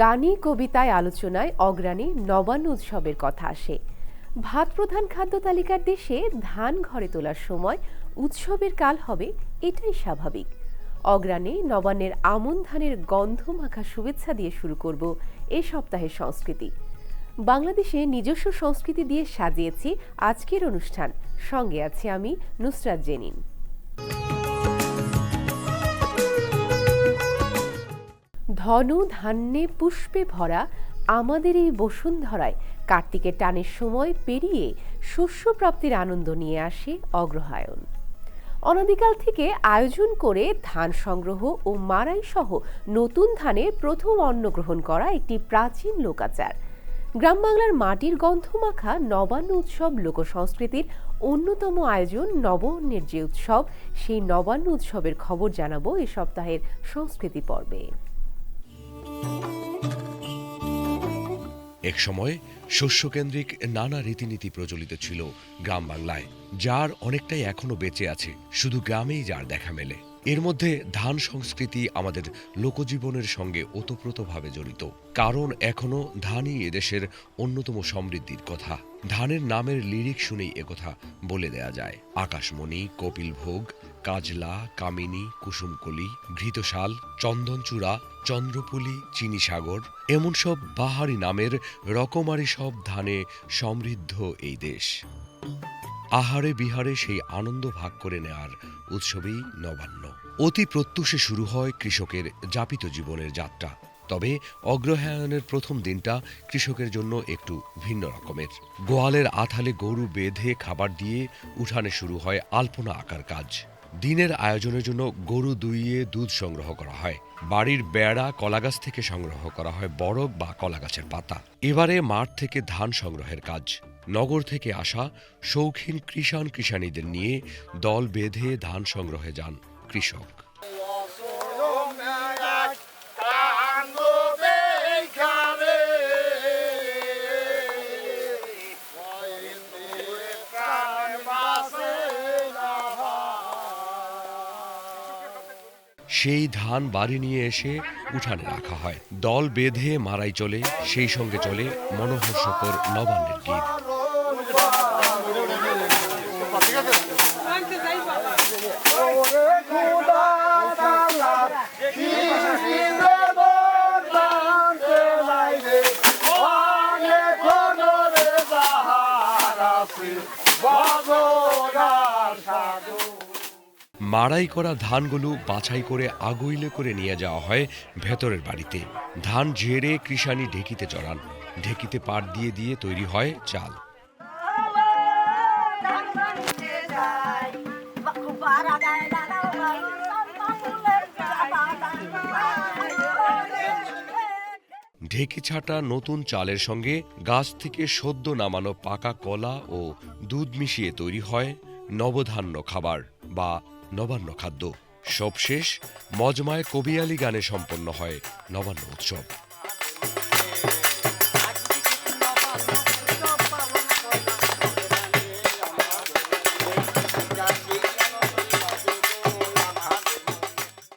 গানে, কবিতায়, আলোচনায় অগ্রাণী নবান্ন উৎসবের কথা আসে। ভাত প্রধান খাদ্য তালিকার দেশে ধান ঘরে তোলার সময় উৎসবের কাল হবে এটাই স্বাভাবিক। অগ্রাণে নবান্নের আমন ধানের গন্ধ মাখা শুভেচ্ছা দিয়ে শুরু করব এ সপ্তাহের সংস্কৃতি। বাংলাদেশে নিজস্ব সংস্কৃতি দিয়ে সাজিয়েছি আজকের অনুষ্ঠান। সঙ্গে আছি আমি নুসরাত জেনিন। ধনু ধান্যে পুষ্পে ভরা আমাদের এই বসুন্ধরায় কার্তিকের টানের সময় পেরিয়ে শস্য প্রাপ্তির আনন্দ নিয়ে আসে অগ্রহায়ণ। অনাদিকাল থেকে আয়োজন করে ধান সংগ্রহ ও মারাই সহ নতুন ধানের প্রথম অন্ন গ্রহণ করা একটি প্রাচীন লোকাচার। গ্রাম বাংলার মাটির গন্ধ মাখা নবান্ন উৎসব লোকসংস্কৃতির অন্যতম আয়োজন নবান্নের যে উৎসব, সেই নবান্ন উৎসবের খবর জানাব এ সপ্তাহের সংস্কৃতি পর্বে। এক সময় শস্যকেন্দ্রিক নানা রীতিনীতি প্রচলিত ছিল গ্রাম বাংলায়, যার অনেকটাই এখনও বেঁচে আছে, শুধু গ্রামেই যার দেখা মেলে। এর মধ্যে ধান সংস্কৃতি আমাদের লোকজীবনের সঙ্গে ওতপ্রোতভাবে জড়িত, কারণ এখনও ধানই এদেশের অন্যতম সমৃদ্ধির কথা। ধানের নামের লিরিক শুনেই একথা বলে দেয়া যায়। আকাশমণি, কপিল ভোগ কাজলা, কামিনী, কুসুমকলি, ঘৃতশাল, চন্দনচূড়া, চন্দ্রপুলি, চিনিসাগর, এমন সব বাহারি নামের রকমারি সব ধানে সমৃদ্ধ এই দেশ। আহারে বিহারে সেই আনন্দ ভাগ করে নেয়ার উৎসবেই নবান্ন। অতি প্রত্যুষে শুরু হয় কৃষকের যাপিত জীবনের যাত্রা। তবে অগ্রহায়ণের প্রথম দিনটা কৃষকের জন্য একটু ভিন্ন রকমের। গোয়ালের আথালে গরু বেঁধে খাবার দিয়ে উঠানে শুরু হয় আলপনা আঁকার কাজ। দিনের আয়োজনের জন্য গরু দুইয়ে দুধ সংগ্রহ করা হয়। বাড়ির বেড়া, কলাগাছ থেকে সংগ্রহ করা হয় বরফ বা কলাগাছের পাতা। এবারে মাঠ থেকে ধান সংগ্রহের কাজ। নগর থেকে আসা শৌখিন কৃষাণ কৃষাণীদের নিয়ে দল বেঁধে ধান সংগ্রহে যান কৃষক। সেই ধান বাড়ি নিয়ে এসে উঠানে রাখা হয়। দল বেঁধে মারাই চলে, সেই সঙ্গে চলে মনোহর্ষকর নবান্নের গীত। মাড়াই করা ধানগুলো বাছাই করে আগুইলে করে নিয়ে যাওয়া হয় ভেতরের বাড়িতে। ধান ঝেড়ে কৃষানি ঢেকিতে চড়ান ঢেকিতে পাট দিয়ে দিয়ে তৈরি হয় চাল। ঢেকি ছাটা নতুন চালের সঙ্গে গাছ থেকে সদ্য নামানো পাকা কলা ও দুধ মিশিয়ে তৈরি হয় নবধান্য খাবার বা নবান্ন খাদ্য। সবশেষ মজমায় কবিয়ালি গানে সম্পন্ন হয় নবান্ন উৎসব।